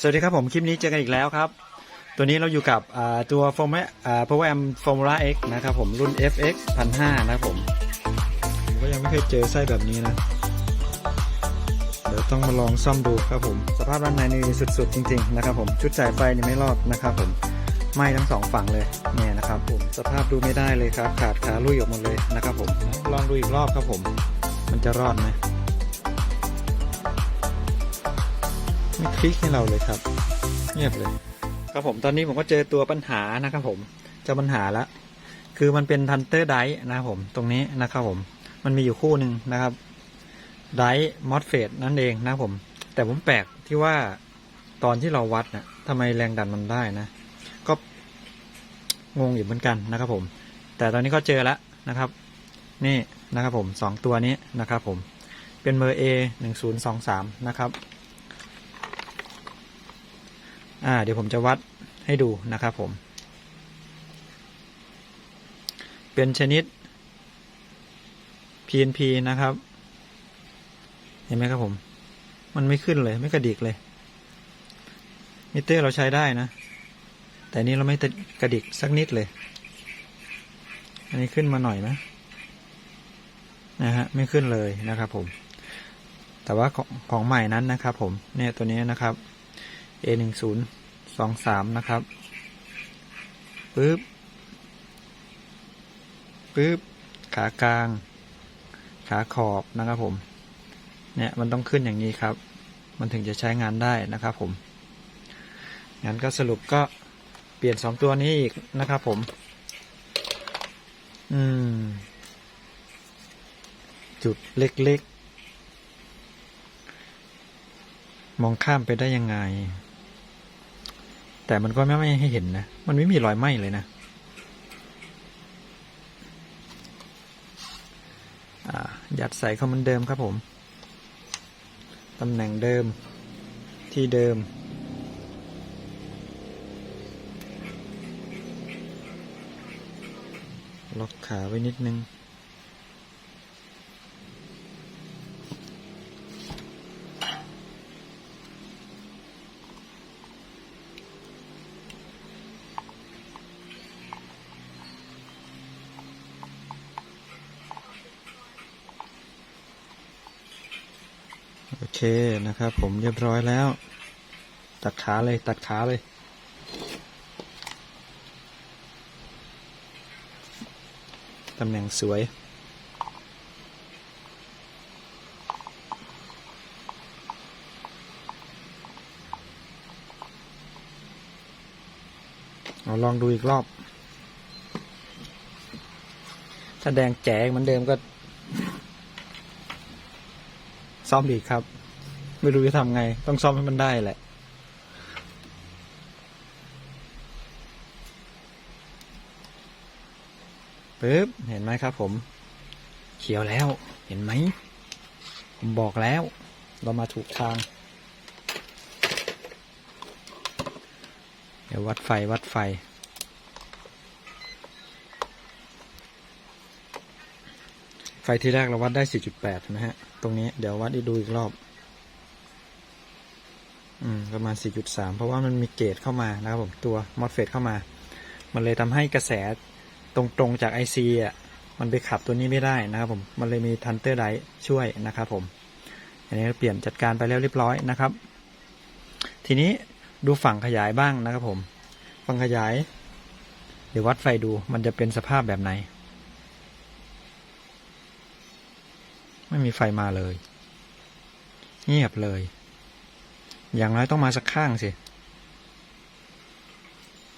สวัสดีครับผมคลิปนี้เจอกันอีกแล้วครับ ตัวนี้เราอยู่กับตัว Formula อ่า Power Amp Formula X นะครับผมรุ่น FX 1005นะครับผมผมก็ยังไม่เคยเจอไส้แบบนี้นะ เดี๋ยวต้องมาลองซ่อมดูครับผม สภาพด้านในนี่สุดๆ จริงๆนะครับผมชุดจ่ายไฟนี่ไม่รอดนะครับผมไหม้ทั้งสองฝั่งเลยเนี่ยนะครับผมสภาพดูไม่ได้เลยครับ ขาดขาลุยออกหมดเลยนะครับผมลองดูอีกรอบครับผม มันจะรอดไหม ไม่คลิกให้เราเลยครับ เงียบเลย ครับผมตอนนี้ผมก็เจอตัวปัญหานะครับผมเจอปัญหาแล้วคือมันเป็นทันเตอร์ไดนะครับผมตรงนี้นะครับผม มันมีอยู่คู่หนึ่งนะครับไดมอสเฟตนั่นเองนะครับผม แต่ผมแปลกที่ว่าตอนที่เราวัดนะทำไมแรงดันมันได้นะ ก็งงอยู่เหมือนกันนะครับผม แต่ตอนนี้ก็เจอแล้วนะครับ นี่นะครับผมสองตัวนี้นะครับผมเป็นเมอร์ A หนึ่งศูนย์สองสามนะครับ อ่าเดี๋ยวผมจะวัดให้ดูนะครับผม เป็นชนิด PNP นะครับ เห็นไหมครับผม มันไม่ขึ้นเลยไม่กระดิกเลย มิเตอร์เราใช้ได้นะ แต่นี่เราไม่กระดิกสักนิดเลย อันนี้ขึ้นมาหน่อยนะนะฮะไม่ขึ้นเลยนะครับผม แต่ว่าของของใหม่นั้นนะครับผมเนี่ยตัวนี้นะครับ A หนึ่งศูนย์ สองสามนะครับปึ๊บปึ๊บขากลาง ขาขอบนะครับผม เนี่ยมันต้องขึ้นอย่างนี้ครับ มันถึงจะใช้งานได้นะครับผมงั้นก็สรุปก็เปลี่ยนสองตัวนี้อีกนะครับผม อืม จุดเล็กๆ มองข้ามไปได้ยังไง แต่มันก็ไม่ไม่ให้เห็นนะ มันไม่มีรอยไหม้เลยนะยัดใส่เข้ามือนเดิมครับผม ตำแหน่งเดิม ที่เดิม ล็อกขาไว้นิดนึง เคนะครับ ผมเรียบร้อยแล้ว ตัดขาเลยตัดขาเลยตำแหน่งสวย เอาลองดูอีกรอบ ถ้าแดงแจ๋เหมือนเดิมก็ ซ่อมอีกครับ ไม่รู้จะทำไง ต้องซ่อมให้มันได้แหละ ปึ๊บ เห็นไหมครับผม เขียวแล้ว เห็นไหม ผมบอกแล้ว เรามาถูกทาง เดี๋ยววัดไฟวัดไฟไฟที่แรกเราวัดได้ 4.8 นะฮะ ตรงนี้เดี๋ยววัดอีกดูอีกรอบ อืมประมาณ 4.3 เพราะว่ามันมีเกจเข้ามานะครับผมตัวมอสเฟตเข้ามา มันเลยทำให้กระแสตรงๆจาก IC อะมันไปขับตัวนี้ไม่ได้นะครับผมมันเลยมีทันเตอร์ไดช่วยนะครับผมอันนี้เปลี่ยนจัดการไปแล้วเรียบร้อยนะครับ ทีนี้ดูฝั่งขยายบ้างนะครับผม ฝั่งขยาย เดี๋ยววัดไฟดูมันจะเป็นสภาพแบบไหน ไม่มีไฟมาเลย เงียบเลย อย่างน้อยต้องมาสักข้างสิ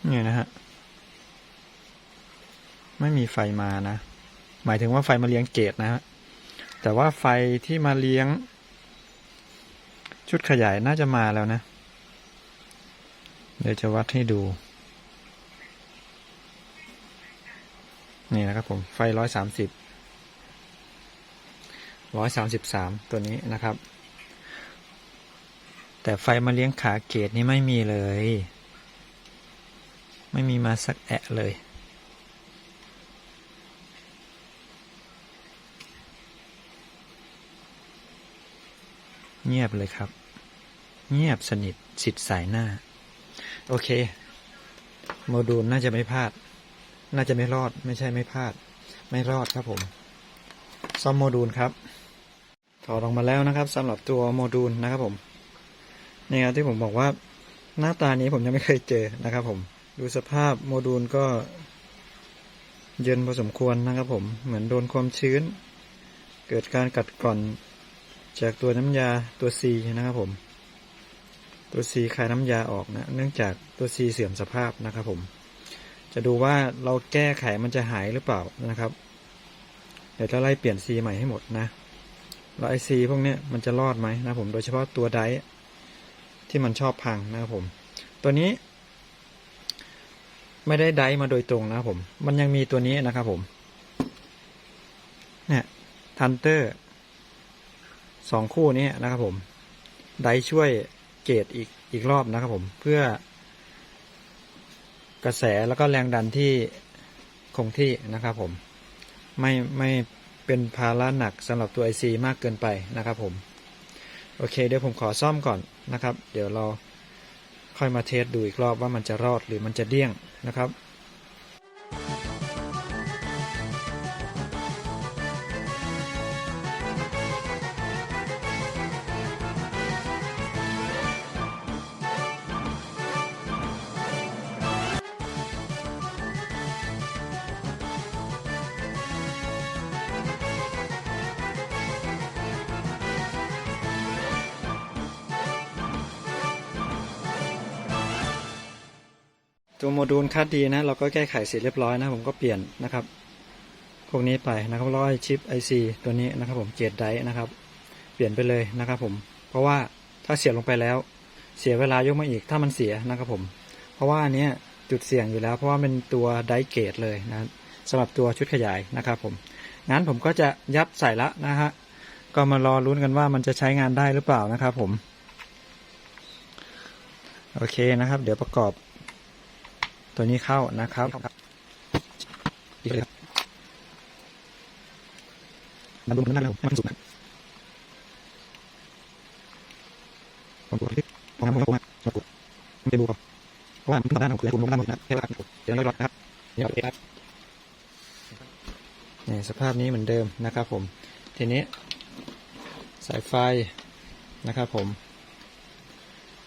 เนี่ยนะฮะ ไม่มีไฟมานะ หมายถึงว่าไฟมาเลี้ยงเกตนะฮะ แต่ว่าไฟที่มาเลี้ยง ชุดขยายน่าจะมาแล้วนะ เดี๋ยวจะวัดให้ดู นี่นะครับผม ไฟร้อยสามสิบร้อยสามสิบสามตัวนี้นะครับ แต่ไฟมาเลี้ยงขาเกตนี่ไม่มีเลย ไม่มีมาสักแอะเลย เงียบเลยครับ เงียบสนิทสิทธิ์สายหน้า โอเค โมดูลน่าจะไม่พลาด น่าจะไม่รอดไม่ใช่ไม่พลาด ไม่รอดครับผม ซ่อมโมดูลครับ ถอดออกมาแล้วนะครับสำหรับตัวโมดูลนะครับผม นี่ครับที่ผมบอกว่าหน้าตานี้ผมยังไม่เคยเจอนะครับ ผม ดูสภาพโมดูลก็ เย็นพอสมควรนะครับ ผมเหมือนโดนความชื้น เกิดการกัดกร่อน จากตัวน้ำยาตัว C นะครับ ผม ตัว C คายน้ำยาออกนะ เนื่องจากตัว C เสื่อมสภาพนะครับ ผม จะดูว่าเราแก้ไขมันจะหายหรือเปล่านะครับเดี๋ยวจะไล่เปลี่ยน C ใหม่ให้หมดนะแล้วไอซีพวกนี้มันจะรอดไหมนะผมโดยเฉพาะตัวได ที่มันชอบพังนะครับผม ตัวนี้ ไม่ได้ไดมาโดยตรงนะครับผม มันยังมีตัวนี้นะครับผม เนี่ยทันเตอร์สองคู่นี้นะครับผม ไดช่วยเกตอีกอีกรอบนะครับผม เพื่อกระแสแล้วก็แรงดันที่คงที่นะครับผม ไม่ไม่เป็นภาระหนักสำหรับตัว IC มากเกินไปนะครับผม โอเค เดี๋ยวผมขอซ่อมก่อนนะครับ เดี๋ยวเราค่อยมาเทสดูอีกรอบว่ามันจะรอดหรือมันจะเดี้ยงนะครับ ตัวโมดูลคัดดีนะเราก็แก้ไขเสร็จเรียบร้อยนะผมก็เปลี่ยนนะครับพวกนี้ไปนะครับร้อยชิป IC ตัวนี้นะครับผมเจดไดนะครับ เปลี่ยนไปเลยนะครับผม เพราะว่าถ้าเสียบลงไปแล้ว เสียเวลายกมาอีกถ้ามันเสียนะครับผม เพราะว่าอันนี้จุดเสี่ยงอยู่แล้ว เพราะว่าเป็นตัวไดเกตเลยนะสำหรับตัวชุดขยายนะครับผมงั้นผมก็จะยัดใส่ละนะฮะก็มารอลุ้นกันว่ามันจะใช้งานได้หรือเปล่านะครับผม โอเคนะครับ เดี๋ยวประกอบ ตัวนี้เข้านะครับดีเลยครับมันดูมันนั่นแล้วมันสูงนะผมกดที่ผมทำผมผมผมกดมันจะดูก่อนเพราะว่ามันขึ้นด้านของคุณผมด้านหมดนะแค่ว่าเดี๋ยวเราลดนะครับเดี๋ยวโอเคครับนี่สภาพนี้เหมือนเดิมนะครับ ผม ทีนี้ สายไฟนะครับ ผม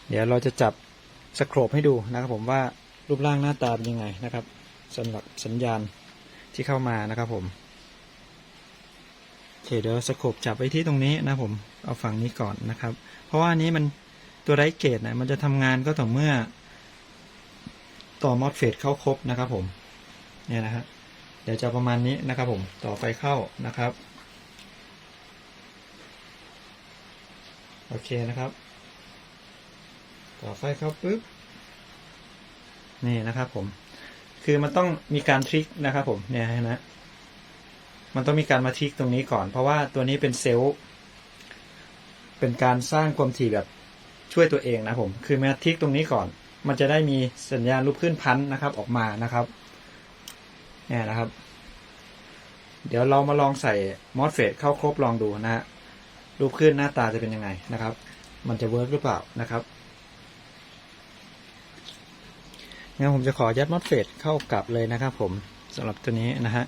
เดี๋ยวเราจะจับสโครบให้ดูนะครับ ผมว่า รูปร่างหน้าตาเป็นยังไงนะครับสำหรับสัญญาณที่เข้ามานะครับผมโอเคเดี๋ยวสโคปจับไว้ที่ตรงนี้นะผมเอาฝั่งนี้ก่อนนะครับ เพราะว่านี้มันตัวไรเกตนะมันจะทำงานก็ต่อเมื่อ ต่อมอสเฟตเข้าครบนะครับผมเนี่ยนะฮะเดี๋ยวจะประมาณนี้นะครับผมต่อไฟเข้านะครับโอเคนะครับ ต่อไฟเข้าปุ๊บ นี่นะครับผม คือมันต้องมีการทริกนะครับผมเนี่ยนะมันต้องมีการมาทริกตรงนี้ก่อน เพราะว่าตัวนี้เป็นเซลล์เป็นการสร้างความถี่แบบช่วยตัวเองนะผม คือมาทริกตรงนี้ก่อน มันจะได้มีสัญญาณรูปขึ้นพันนะครับออกมานะครับเนี่ยนะครับ เดี๋ยวเรามาลองใส่มอสเฟตเข้าครบลองดูนะฮะรูปขึ้นหน้าตาจะเป็นยังไงนะครับ มันจะเวิร์กหรือเปล่านะครับ งั้นผมจะขอยัดมอสเฟตเข้ากลับเลยนะครับผมสำหรับตัวนี้นะฮะ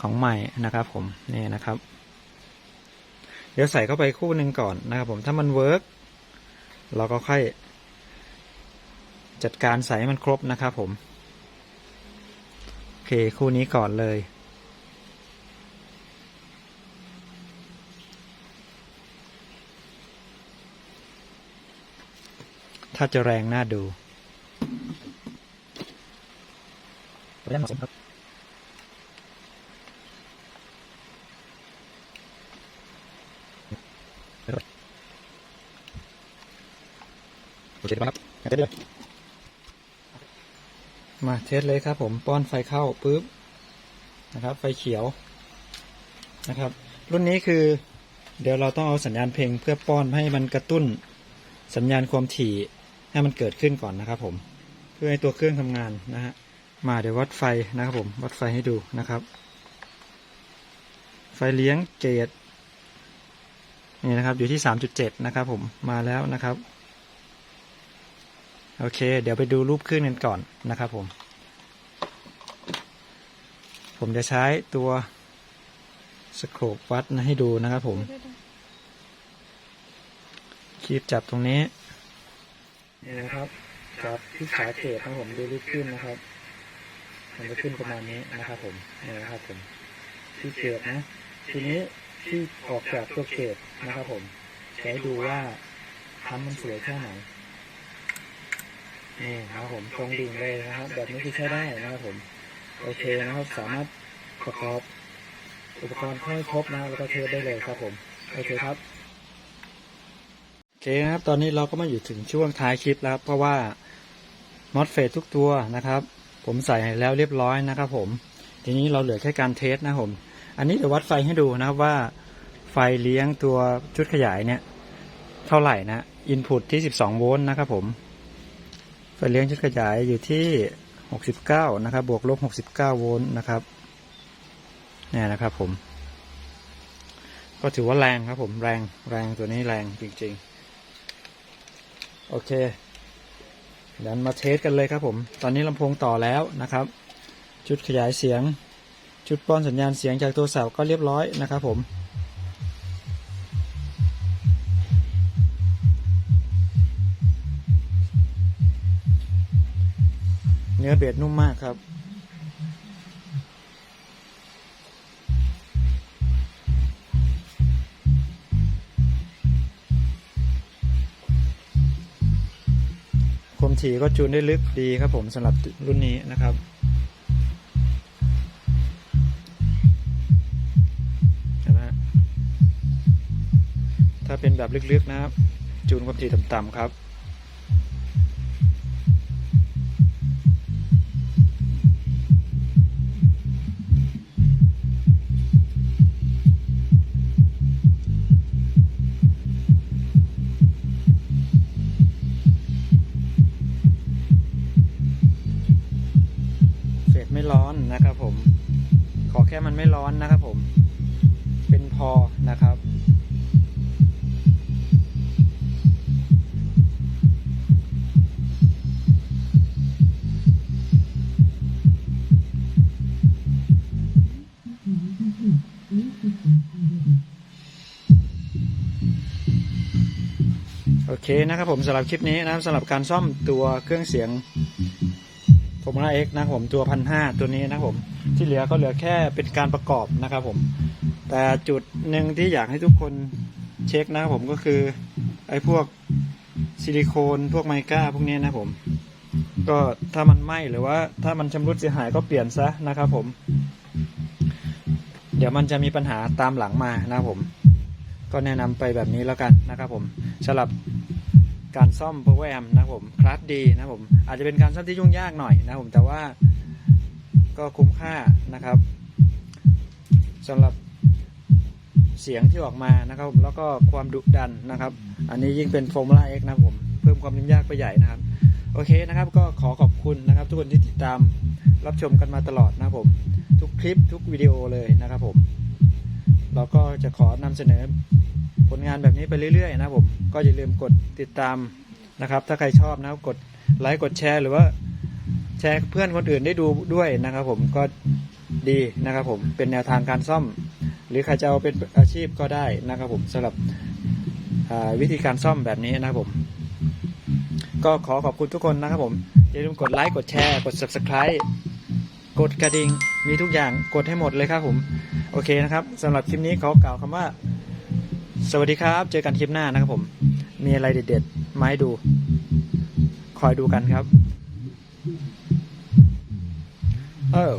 ของใหม่นะครับผมนี่นะครับ เดี๋ยวใส่เข้าไปคู่หนึ่งก่อนนะครับผมถ้ามันเวิร์กเราก็ค่อยจัดการใส่ให้มันครบนะครับผมโอเคคู่นี้ก่อนเลยถ้าจะแรงน่าดู เล่นหมาะสมครับโอเคครับเทสเลยมาเทสเลยครับ ผมป้อนไฟเข้าปุ๊บนะครับ ไฟเขียวนะครับ รุ่นนี้คือ เดี๋ยวเราต้องเอาสัญญาณเพลงเพื่อป้อนให้มันกระตุ้นสัญญาณความถี่ให้มันเกิดขึ้นก่อนนะครับ ผมเพื่อให้ตัวเครื่องทำงานนะฮะ มาเดี๋ยววัดไฟนะครับผมวัดไฟให้ดูนะครับ ไฟเลี้ยงเกตนี่นะครับอยู่ที่ 3.7 นะครับผมมาแล้วนะครับ โอเค เดี๋ยวไปดูรูปขึ้นกันก่อนนะครับผม ผมจะใช้ตัวสโคปวัดนะให้ดูนะครับผมคีบจับตรงนี้นี่นะครับจับที่ขาเขตนะครับผมดูรูปขึ้นนะครับ มันจะขึ้นประมาณนี้นะครับผมนี่นะครับผมที่เขตนะ ทีนี้ที่ออกจากตัวเขตนะครับผมจะให้ดูว่าทำมันสวยแค่ไหนนี่นะครับผมตรงดิ่งเลยนะครับ แบบนี้คือใช้ได้นะครับผม โอเคนะครับ สามารถประกอบอุปกรณ์ให้ครบนะแล้วก็เทสได้เลยครับผมโอเคครับโอเคนะครับ ตอนนี้เราก็มาอยู่ถึงช่วงท้ายคลิปแล้ว เพราะว่ามอสเฟตทุกตัวนะครับ ผมใส่แล้วเรียบร้อยนะครับผม ทีนี้เราเหลือแค่การเทสนะครับผม อันนี้เดี๋ยววัดไฟให้ดูนะครับว่าไฟเลี้ยงตัวชุดขยายเนี่ย เท่าไหร่นะอินพุตที่ 12 โวลต์นะครับผมไฟเลี้ยงชุดขยายอยู่ที่ 69 นะครับ บวกลบ 69 โวลต์นะครับเนี่ยนะครับผม ก็ถือว่าแรงครับผมแรงแรงตัวนี้แรงจริง ๆ โอเค ดี๋ยวมาเทสกันเลยครับผม ตอนนี้ลำโพงต่อแล้วนะครับ ชุดขยายเสียง ชุดป้อนสัญญาณเสียงจากตัวเสาก็เรียบร้อยนะครับผมเนื้อเบสนุ่มมากครับ ถี่ก็จูนได้ลึกดีครับผมสำหรับรุ่นนี้นะครับนไหมฮะถ้าเป็นแบบลึกๆนะครับ จูนความถี่ต่ำๆครับ ร้อนนะครับผม ขอแค่มันไม่ร้อนนะครับผม เป็นพอนะครับโอเคนะครับผมสำหรับคลิปนี้นะครับสำหรับการซ่อมตัวเครื่องเสียง ผมว่า X นะผมตัวพันห้าตัวนี้นะผมที่เหลือก็เหลือแค่เป็นการประกอบนะครับผมแต่จุดหนึ่งที่อยากให้ทุกคนเช็คนะครับผมก็คือไอ้พวกซิลิโคนพวกไมก้าพวกนี้นะผม ก็ถ้ามันไหม้หรือว่าถ้ามันชำรุดเสียหายก็เปลี่ยนซะนะครับผม เดี๋ยวมันจะมีปัญหาตามหลังมานะครับผม ก็แนะนำไปแบบนี้แล้วกันนะครับผมสำหรับ การซ่อม power amp นะผมคลาสดีนะผมอาจจะเป็นการซ่อมที่ยุ่งยากหน่อยนะผมแต่ว่าก็คุ้มค่านะครับสำหรับเสียงที่ออกมานะครับผมแล้วก็ความดุดันนะครับ อันนี้ยิ่งเป็น Formula X นะผมเพิ่มความยุ่งยากไปใหญ่นะครับ โอเคนะครับ ก็ขอขอบคุณนะครับ ทุกคนที่ติดตามรับชมกันมาตลอดนะผม ทุกคลิปทุกวิดีโอเลยนะครับผม เราก็จะขอนำเสนอ ผลงานแบบนี้ไปเรื่อยๆนะผมก็อย่าลืมกดติดตามนะครับ ถ้าใครชอบนะกดไลค์กดแชร์ หรือว่าแชร์เพื่อนคนอื่นได้ดูด้วยนะครับ ผมก็ดีนะครับ ผมเป็นแนวทางการซ่อม หรือใครจะเอาเป็นอาชีพก็ได้นะครับ ผมสำหรับวิธีการซ่อมแบบนี้นะครับผม ก็ขอขอบคุณทุกคนนะครับผมอย่าลืมกดไลค์กดแชร์ กด subscribe กดกระดิ่งมีทุกอย่างกดให้หมดเลยครับผม โอเคนะครับสำหรับคลิปนี้ขอกล่าวคำว่า สวัสดีครับ เจอกันคลิปหน้านะครับผม มีอะไรเด็ดๆมาให้ดู คอยดูกันครับเออ